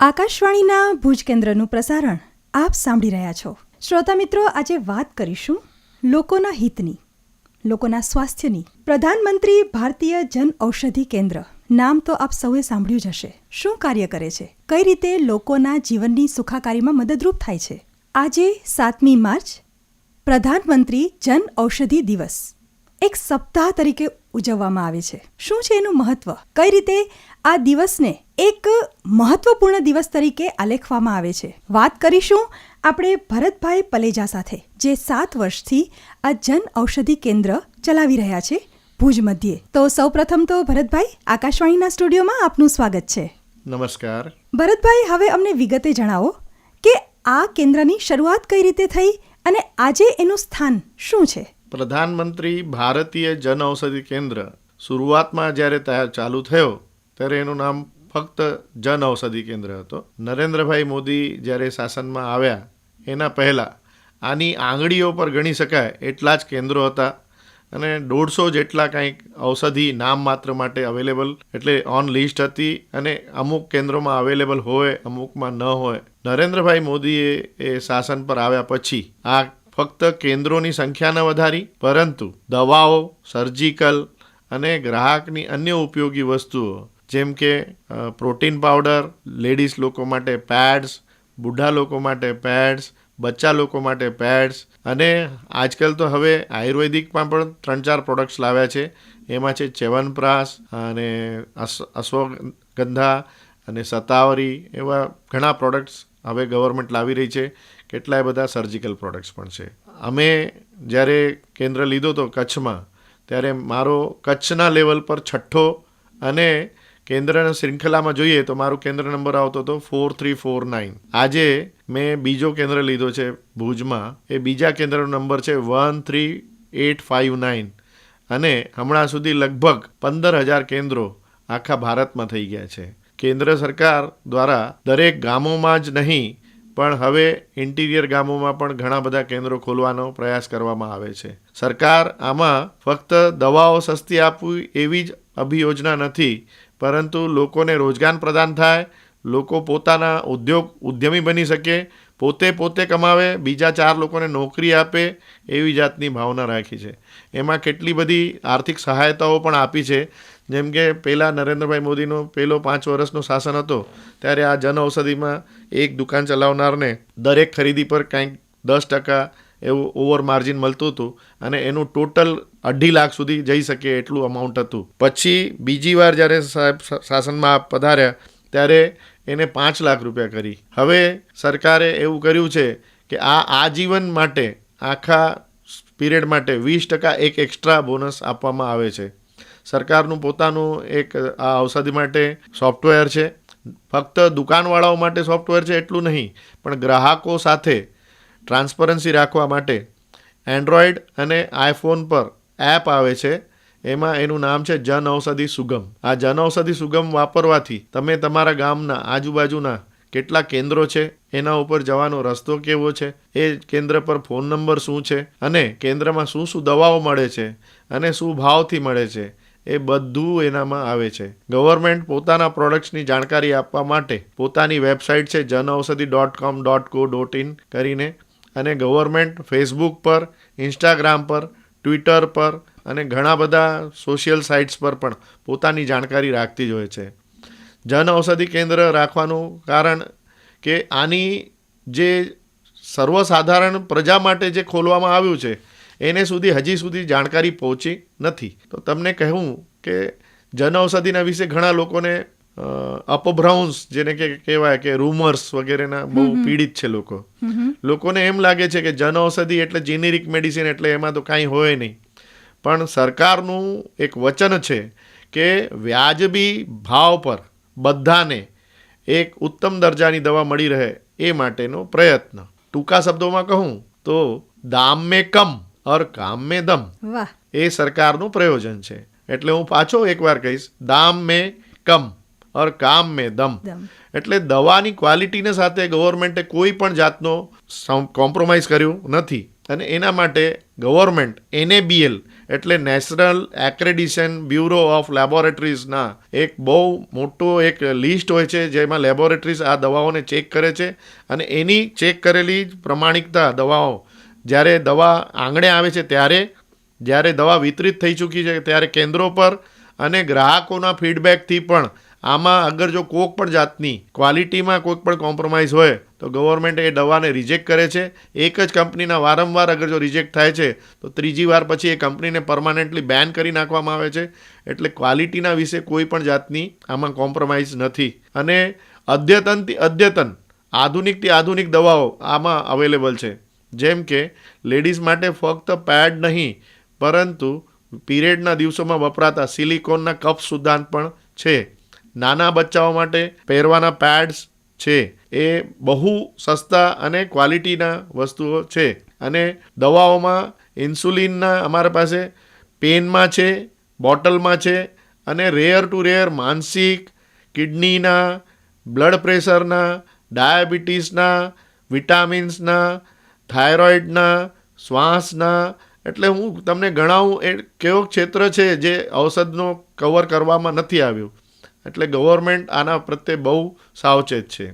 આકાશવાણીના ભુજ કેન્દ્રનું પ્રસારણ આપ સાંભળી રહ્યા છો. શ્રોતા મિત્રો, આજે વાત કરીશું લોકોના હિતની, લોકોના સ્વાસ્થ્યની. પ્રધાનમંત્રી ભારતીય જન ઔષધિ કેન્દ્ર, નામ તો આપ સૌએ સાંભળ્યું જ હશે. શું કાર્ય કરે છે? કઈ રીતે લોકોના જીવનની સુખાકારીમાં મદદરૂપ થાય છે? આજે સાતમી માર્ચ, પ્રધાનમંત્રી જન ઔષધિ દિવસ. એક સપ્તાહ તરીકે ઉજવવામાં આવે છે. શું છે એનું મહત્વ? કઈ રીતે આ દિવસને એક મહત્વપૂર્ણ દિવસ તરીકે આલેખવામાં આવે છે? વાત કરીશું આપણે ભરતભાઈ પલેજા સાથે જે સાત વર્ષથી આ જન ઔષધિ કેન્દ્ર ચલાવી રહ્યા છે ભુજ મધ્યે. તો સૌપ્રથમ તો ભરતભાઈ આકાશવાણીના સ્ટુડિયોમાં આપનું સ્વાગત છે. નમસ્કાર. ભરતભાઈ હવે અમને વિગતે જણાવો કે આ કેન્દ્રની શરૂઆત કઈ રીતે થઈ અને આજે એનું સ્થાન શું છે? પ્રધાનમંત્રી ભારતીય જન ઔષધિ કેન્દ્ર શરૂઆતમાં જ્યારે તૈયાર ચાલુ થયો, ત્યારે એનું નામ ફક્ત જન ઔષધિ કેન્દ્ર હતો. નરેન્દ્રભાઈ મોદી જ્યારે શાસનમાં આવ્યા, એના પહેલાં આની આંગળીઓ પર ગણી શકાય એટલા જ કેન્દ્રો હતા અને દોઢસો જેટલા કંઈક ઔષધિ નામ માત્ર માટે અવેલેબલ એટલે ઓન લિસ્ટ હતી અને અમુક કેન્દ્રોમાં અવેલેબલ હોય, અમુકમાં ન હોય. નરેન્દ્રભાઈ મોદીએ એ શાસન પર આવ્યા પછી આ ફક્ત કેન્દ્રોની સંખ્યા ન વધારી, પરંતુ દવાઓ સર્જિકલ અને ગ્રાહકની અન્ય ઉપયોગી વસ્તુઓ, જેમ કે પ્રોટીન પાવડર લેડીઝ લોકો માટે પેડ્સ બુઢા લોકો માટે પેડ્સ બચ્ચા લોકો માટે પેડ્સ અને આજકાલ તો હવે આયુર્વેદિકમાં પણ ત્રણ ચાર પ્રોડક્ટ્સ લાવ્યા છે. એમાં છે ચ્યવનપ્રાશ અને અશ્વ, અશ્વગંધા અને સતાવરી એવા ઘણા પ્રોડક્ટ્સ હવે ગવર્મેન્ટ લાવી રહી છે. કેટલાય બધા સર્જિકલ પ્રોડક્ટ્સ પણ છે. અમે જ્યારે કેન્દ્ર લીધો હતો કચ્છમાં, ત્યારે મારો કચ્છના લેવલ પર છઠ્ઠો અને કેન્દ્રના શૃંખલામાં જોઈએ તો મારો કેન્દ્ર નંબર આવતો હતો ફોર થ્રી ફોર નાઇન આજે મેં બીજો કેન્દ્ર લીધો છે ભુજમાં, એ બીજા કેન્દ્રનો નંબર છે one three eight five nine અને હમણાં સુધી લગભગ પંદર હજાર કેન્દ્રો આખા ભારતમાં થઈ ગયા છે. કેન્દ્ર સરકાર દ્વારા દરેક ગામોમાં જ નહીં પણ હવે ઇન્ટિરિયર ગામોમાં પણ ઘણા બધા કેન્દ્રો ખોલવાનો પ્રયાસ કરવામાં આવે છે. સરકાર આમાં ફક્ત દવાઓ સસ્તી આપવી એવી જ અભિયોજના નથી, પરંતુ લોકોને રોજગાર પ્રદાન થાય, લોકો પોતાના ઉદ્યોગ ઉદ્યમી બની શકે, પોતે પોતે કમાવે, બીજા ચાર લોકોને નોકરી આપે એવી જાતની ભાવના રાખી છે. એમાં કેટલી બધી આર્થિક સહાયતાઓ પણ આપી છે. જેમ કે પહેલાં નરેન્દ્રભાઈ મોદીનો પહેલો પાંચ વર્ષનો શાસન હતો, ત્યારે આ જન ઔષધિમાં એક દુકાન ચલાવનારને દરેક ખરીદી પર કાંઈક દસ ટકા એવું ઓવર માર્જિન મળતું હતું અને એનું ટોટલ અઢી લાખ સુધી જઈ શકે એટલું અમાઉન્ટ હતું. પછી બીજી વાર જ્યારે સાહેબ શાસનમાં પધાર્યા, ત્યારે એને પાંચ લાખ રૂપિયા કરી. હવે સરકારે એવું કર્યું છે કે આ આજીવન માટે, આખા પીરિયડ માટે વીસ ટકા એક એક્સ્ટ્રા બોનસ આપવામાં આવે છે. સરકારનું પોતાનું એક, આ ઔષધિ માટે સોફ્ટવેર છે. ફક્ત દુકાનવાળાઓ માટે સોફ્ટવેર છે એટલું નહીં, પણ ગ્રાહકો સાથે ટ્રાન્સપરન્સી રાખવા માટે એન્ડ્રોઈડ અને આઈફોન પર એપ આવે છે. એમાં એનું નામ છે જન ઔષધિ સુગમ. આ જન ઔષધિ સુગમ વાપરવાથી તમે તમારા ગામના આજુબાજુના કેટલા કેન્દ્રો છે, એના ઉપર જવાનો રસ્તો કેવો છે, એ કેન્દ્ર પર ફોન નંબર શું છે, અને કેન્દ્રમાં શું શું દવાઓ મળે છે, અને શું ભાવથી મળે છે એ બધું એનામાં આવે છે. ગવર્મેન્ટ પોતાના પ્રોડક્ટ્સની જાણકારી આપવા માટે પોતાની વેબસાઇટ છે Jan Aushadhi dot com dot કો ડોટ ઇન કરીને અને ગવર્મેન્ટ ફેસબુક પર ઇન્સ્ટાગ્રામ પર ટ્વિટર પર અને ઘણા બધા સોશિયલ સાઇટ્સ પર પણ પોતાની જાણકારી રાખતી જ હોય છે. જન ઔષધિ કેન્દ્ર રાખવાનું કારણ કે આની જે સર્વસાધારણ પ્રજા માટે જે ખોલવામાં આવ્યું છે એને સુધી હજી સુધી જાણકારી પહોંચી નથી. તો તમને કહેવું કે જન ઔષધિના વિશે ઘણા લોકોને અપભ્રાઉન્સ જેને કે કહેવાય કે રૂમર્સ વગેરેના બહુ પીડિત છે લોકો. લોકોને એમ લાગે છે કે જન ઔષધિ એટલે જેનેરિક મેડિસિન એટલે એમાં તો કાંઈ હોય નહીં. પણ સરકારનું એક વચન છે કે વ્યાજબી ભાવ પર બધાને એક ઉત્તમ દરજાની દવા મળી રહે એ માટેનો પ્રયત્ન. ટૂંકા શબ્દોમાં કહું તો દામ મેં કમ. ઓર કામ મેં દમ. એ સરકારનું પ્રયોજન છે. એટલે હું પાછો એકવાર કહીશ દામ મેં કમ ઓર કામ મેં દમ. એટલે દવાની ક્વોલિટીને સાથે ગવર્મેન્ટે કોઈ પણ જાતનો કોમ્પ્રોમાઇઝ કર્યું નથી. અને એના માટે ગવર્મેન્ટ એનએબીએલ એટલે નેશનલ એક્રેડિશન બ્યુરો ઓફ લેબોરેટરીઝના એક બહુ મોટો એક લિસ્ટ હોય છે જેમાં લેબોરેટરીઝ આ દવાઓને ચેક કરે છે. અને એની ચેક કરેલી જ પ્રમાણિકતા દવાઓ જ્યારે દવા આંગણે આવે છે ત્યારે, જ્યારે દવા વિતરિત થઈ ચૂકી છે ત્યારે કેન્દ્રો પર અને ગ્રાહકોના ફીડબેકથી પણ આમાં અગર જો કોઈક પણ જાતની ક્વોલિટીમાં કોઈક પણ કોમ્પ્રોમાઇઝ હોય, તો ગવર્મેન્ટ એ દવાને રિજેક્ટ કરે છે. એક જ કંપનીના વારંવાર અગર જો રિજેક્ટ થાય છે, તો ત્રીજી વાર પછી એ કંપનીને પરમાનન્ટલી બેન કરી નાખવામાં આવે છે. એટલે ક્વોલિટીના વિશે કોઈ પણ જાતની આમાં કોમ્પ્રોમાઇઝ નથી. અને અદ્યતનથી અદ્યતન, આધુનિકથી આધુનિક દવાઓ આમાં અવેલેબલ છે. જેમ કે, લેડીઝ માટે ફક્ત પેડ નહીં, પરંતુ પીરિયડના દિવસોમાં વપરાતા સિલિકોનના કપ સુદ્ધાંત પણ છે. નાના બચ્ચાઓ માટે પહેરવાના પેડ્સ છે. એ બહુ સસ્તા અને ક્વોલિટીના વસ્તુઓ છે. અને દવાઓમાં ઇન્સ્યુલિનના અમારા પાસે પેનમાં છે, બોટલમાં છે અને રેયર ટુ રેયર માનસિક, કિડનીના બ્લડ પ્રેશરના ડાયાબિટીસના વિટામિન્સના થાઇરોઇડના શ્વાસના એટલે હું તમને ગણાવું એ કેવો ક્ષેત્ર છે જે ઔષધનો કવર કરવામાં નથી આવ્યું. એટલે ગવર્મેન્ટ આના પ્રત્યે બહુ સાવચેત છે.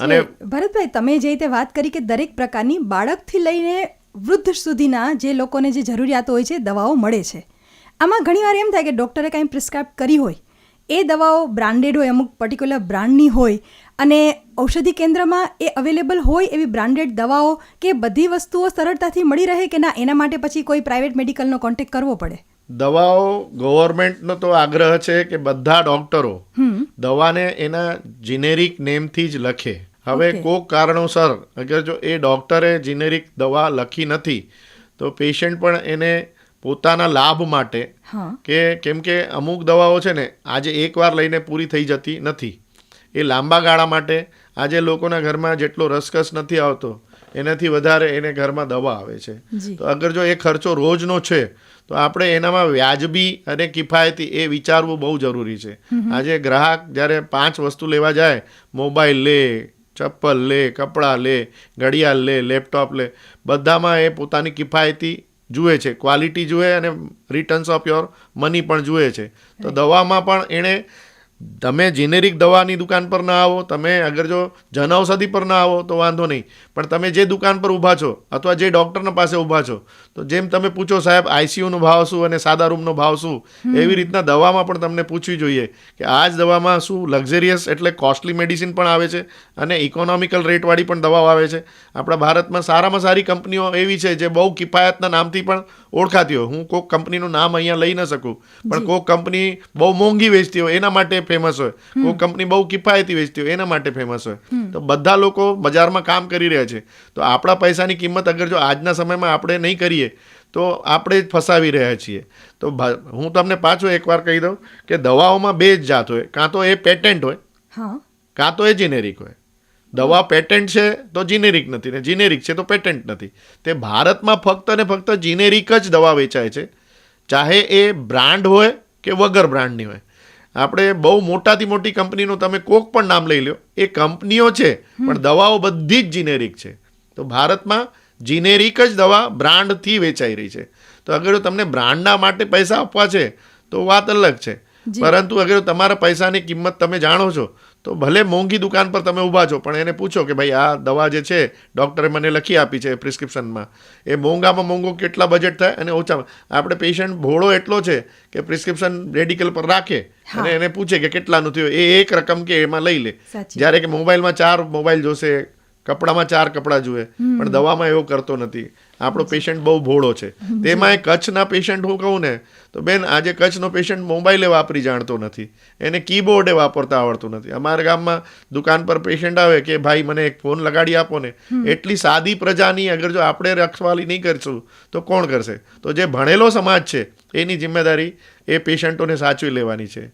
અને ભરતભાઈ તમે જે રીતે વાત કરી કે દરેક પ્રકારની બાળકથી લઈને વૃદ્ધ સુધીના જે લોકોને જે જરૂરિયાતો હોય છે દવાઓ મળે છે. આમાં ઘણીવાર એમ થાય કે ડૉક્ટરે કાંઈ પ્રિસ્ક્રાઇબ કરી હોય એ દવાઓ બ્રાન્ડેડ હોય અમુક પર્ટિક્યુલર બ્રાન્ડની હોય અને ઔષધિ કેન્દ્રમાં એ અવેલેબલ હોય એવી બ્રાન્ડેડ દવાઓ કે બધી વસ્તુઓ સરળતાથી મળી રહે કે ના એના માટે પછી કોઈ પ્રાઇવેટ મેડિકલનો કોન્ટેક્ટ કરવો પડે? દવાઓ ગવર્મેન્ટનો તો આગ્રહ છે કે બધા ડોક્ટરો દવાને એના જીનેરિક નેમથી જ લખે. હવે કોક કારણોસર અગર જો એ ડોક્ટરે જીનેરિક દવા લખી નથી તો પેશન્ટ પણ એને પોતાના લાભ માટે કે કેમ કે અમુક દવાઓ છે ને આજે એકવાર લઈને પૂરી થઈ જતી નથી. એ લાંબા ગાળા માટે આજે લોકોના ઘરમાં જેટલો રસકસ નથી આવતો એનાથી વધારે એને ઘરમાં દવા આવે છે. તો અગર જો એ ખર્ચો રોજનો છે તો આપણે એનામાં વ્યાજબી અને કિફાયતી એ વિચારવું બહુ જરૂરી છે. આજે ગ્રાહક જ્યારે પાંચ વસ્તુ લેવા જાય મોબાઈલ લે ચપ્પલ લે કપડાં લે ઘડિયાળ લે લેપટોપ લે બધામાં એ પોતાની કિફાયતી જુએ છે. ક્વોલિટી જુએ અને રિટર્ન્સ ઓફ યોર મની પણ જુએ છે. તો દવામાં પણ એણે તમે જેનેરિક દવાની દુકાન પર ના આવો તમે અગર જો જનઔષધિ પર ના આવો તો વાંધો નહીં. પણ તમે જે દુકાન પર ઊભા છો અથવા જે ડૉક્ટરના પાસે ઊભા છો તો જેમ તમે પૂછો સાહેબ આઈસીયુનો ભાવ શું અને સાદા રૂમનો ભાવ શું એવી રીતના દવામાં પણ તમને પૂછવી જોઈએ કે આ જ દવામાં શું લક્ઝરિયસ એટલે કોસ્ટલી મેડિસિન પણ આવે છે અને ઇકોનોમિકલ રેટવાળી પણ દવાઓ આવે છે. આપણા ભારતમાં સારામાં સારી કંપનીઓ એવી છે જે બહુ કિફાયતના નામથી પણ ઓળખાતી હોય. હું કોઈક કંપનીનું નામ અહીંયા લઈ ન શકું. પણ કોઈક કંપની બહુ મોંઘી વેચતી હોય એના માટે ફેમસ હોય. કોઈ કંપની બહુ કિફાયતી વેચતી હોય એના માટે ફેમસ હોય. તો બધા લોકો બજારમાં કામ કરી રહ્યા છે. તો આપણા પૈસાની કિંમત અગર જો આજના સમયમાં આપણે નહીં કરીએ તો આપણે જ ફસાવી રહ્યા છીએ. તો હું તમને પાછો એકવાર કહી દઉં કે દવાઓમાં બે જ જાત હોય. કાં તો એ પેટેન્ટ હોય હા. કાં તો એ જીનેરિક હોય. દવા પેટેન્ટ છે તો જીનેરિક નથી ને જીનેરિક છે તો પેટેન્ટ નથી. તે ભારતમાં ફક્ત ને ફક્ત જીનેરિક જ દવા વેચાય છે. ચાહે એ બ્રાન્ડ હોય કે વગર બ્રાન્ડની હોય. આપણે બહુ મોટાથી મોટી કંપનીનું તમે કોક પણ નામ લઈ લો એ કંપનીઓ છે પણ દવાઓ બધી જ જીનેરિક છે. તો ભારતમાં જીનેરિક જ દવા બ્રાન્ડથી વેચાઈ રહી છે. તો અગર તમને બ્રાન્ડના માટે પૈસા આપવા છે તો વાત અલગ છે. પરંતુ અગર તમારા પૈસાની કિંમત તમે જાણો છો તો ભલે મોંઘી દુકાન પર તમે ઊભા છો પણ એને પૂછો કે ભાઈ આ દવા જે છે ડૉક્ટરે મને લખી આપી છે પ્રિસ્ક્રિપ્શનમાં. એ મોંઘામાં મોંઘો કેટલા બજેટ થાય અને ઓછામાં. આપણે પેશન્ટ ભોળો એટલો છે કે પ્રિસ્ક્રિપ્શન મેડિકલ પર રાખે અને એને પૂછે કે કેટલાનું થયું. એ એક રકમ કે એમાં લઈ લે. જ્યારે કે મોબાઈલમાં ચાર મોબાઈલ જોશે કપડામાં ચાર કપડાં જુએ પણ દવામાં એવો કરતો નથી. આપણો પેશન્ટ બહુ ભોળો છે. તેમાં એ કચ્છના પેશન્ટ હું કહું ને તો બેન આજે કચ્છનો પેશન્ટ મોબાઈલે વાપરી જાણતો નથી. એને કીબોર્ડે વાપરતા આવડતું નથી. અમારા ગામમાં દુકાન પર પેશન્ટ આવે કે ભાઈ મને એક ફોન લગાડી આપો ને. એટલી સાદી પ્રજાની અગર જો આપણે રખવાલી નહીં કરશું તો કોણ કરશે? તો જે ભણેલો સમાજ છે એની જિમ્મેદારી એ પેશન્ટોને સાચવી લેવાની છે.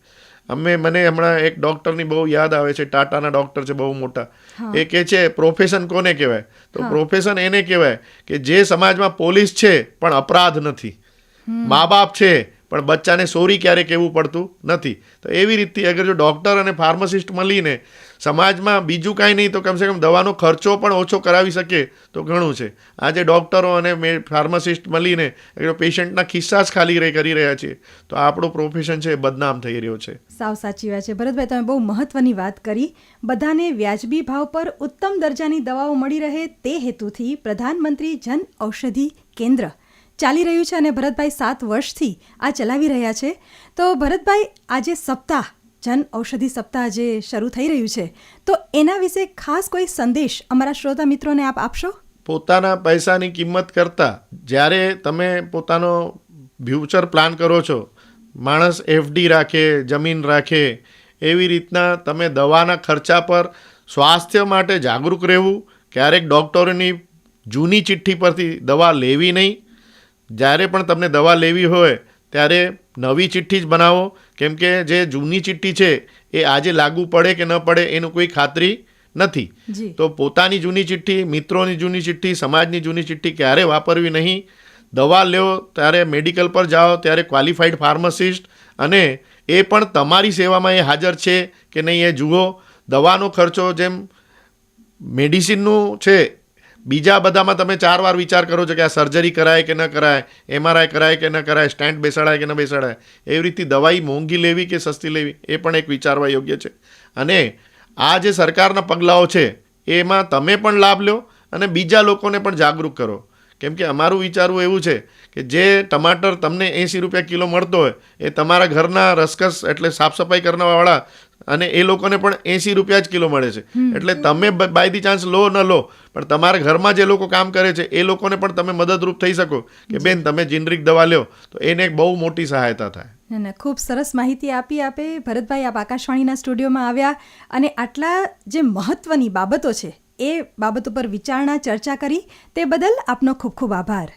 અમે મને હમણાં એક ડૉક્ટરની બહુ યાદ આવે છે ટાટાના ડૉક્ટર છે બહુ મોટા. એ કે છે પ્રોફેશન કોને કહેવાય? તો પ્રોફેશન એને કહેવાય કે જે સમાજમાં પોલીસ છે પણ અપરાધ નથી. મા બાપ છે પણ બચ્ચાને સોરી ક્યારે કહેવું પડતું નથી. તો એવી રીતથી અગર જો ડૉક્ટર અને ફાર્માસિસ્ટ મળીને સમાજમાં બીજું કાંઈ નહીં, તો કમસે કમ દવાનો ખર્ચો પણ ઓછો કરાવી શકે તો ઘણું છે. આજે ડૉક્ટરો અને ફાર્માસિસ્ટ મળીને પેશન્ટના ખિસ્સા જ ખાલી રહી, કરી રહ્યા છીએ તો આપણું પ્રોફેશન છે બદનામ થઈ રહ્યો છે. સાવ સાચી વાત છે. ભરતભાઈ, તમે બહુ મહત્વની વાત કરી. બધાને વ્યાજબી ભાવ પર ઉત્તમ દરજાની દવાઓ મળી રહે તે હેતુથી પ્રધાનમંત્રી જન ઔષધિ કેન્દ્ર ચાલી રહ્યું છે અને ભરતભાઈ સાત વર્ષથી આ ચલાવી રહ્યા છે. તો ભરતભાઈ, આજે સપ્તાહ, જન ઔષધિ સપ્તાહ જે શરૂ થઈ રહ્યું છે. તો એના વિશે ખાસ કોઈ સંદેશ અમારા શ્રોતા મિત્રોને આપ આપશો? પોતાના પૈસાની કિંમત કરતાં જ્યારે તમે પોતાનો ફ્યુચર પ્લાન કરો છો, માણસ એફડી રાખે, જમીન રાખે, એવી રીતના તમે દવાના ખર્ચા પર સ્વાસ્થ્ય માટે જાગૃત રહેવું, ક્યારેક ડૉક્ટરોની જૂની ચિઠ્ઠી પરથી દવા લેવી નહીં જ્યારે પણ તમને દવા લેવી હોય ત્યારે નવી ચિઠ્ઠી જ બનાવો. કેમ કે જે જૂની ચિઠ્ઠી છે એ આજે લાગુ પડે કે ન પડે એનું કોઈ ખાતરી નથી. તો પોતાની જૂની ચિઠ્ઠી મિત્રોની જૂની ચિઠ્ઠી સમાજની જૂની ચિઠ્ઠી ક્યારે વાપરવી નહીં? દવા લ્યો ત્યારે મેડિકલ પર જાઓ ત્યારે ક્વોલિફાઈડ ફાર્માસિસ્ટ અને એ પણ તમારી સેવામાં એ હાજર છે કે નહીં એ જુઓ. દવાનો ખર્ચો જેમ મેડિસિનનું છે બીજા બધામાં તમે ચાર વાર વિચાર કરો છો કે આ સર્જરી કરાય કે ન કરાય એમઆરઆઈ કરાય કે ન કરાય સ્ટેન્ડ બેસાડાય કે ન બેસાડાય, એવી રીતે દવાઈ મોંઘી લેવી કે સસ્તી લેવી, એ પણ એક વિચારવા યોગ્ય છે. અને આ જે સરકારના પગલાઓ છે, એમાં તમે પણ લાભ લો અને બીજા લોકોને પણ જાગૃત કરો. કેમ કે અમારું વિચારવું એવું છે કે જે ટમાટર તમને એંસી રૂપિયા કિલો મળતો હોય, એ તમારા ઘરના રસકસ એટલે સાફ સફાઈ કરવાવાળા અને એ લોકોને પણ એંસી રૂપિયા જ કિલો મળે છે. એટલે તમે બાય ધી ચાન્સ લો ન લો પણ તમારા ઘરમાં જે લોકો કામ કરે છે એ લોકોને પણ તમે મદદરૂપ થઈ શકો કે બેન તમે જિનરિક દવા લ્યો તો એને એક બહુ મોટી સહાયતા થાય. ખૂબ સરસ માહિતી આપી આપે. ભરતભાઈ આપ આકાશવાણીના સ્ટુડિયોમાં આવ્યા અને આટલા જે મહત્વની બાબતો છે એ બાબતો પર વિચારણા ચર્ચા કરી. તે બદલ આપનો ખૂબ ખૂબ આભાર.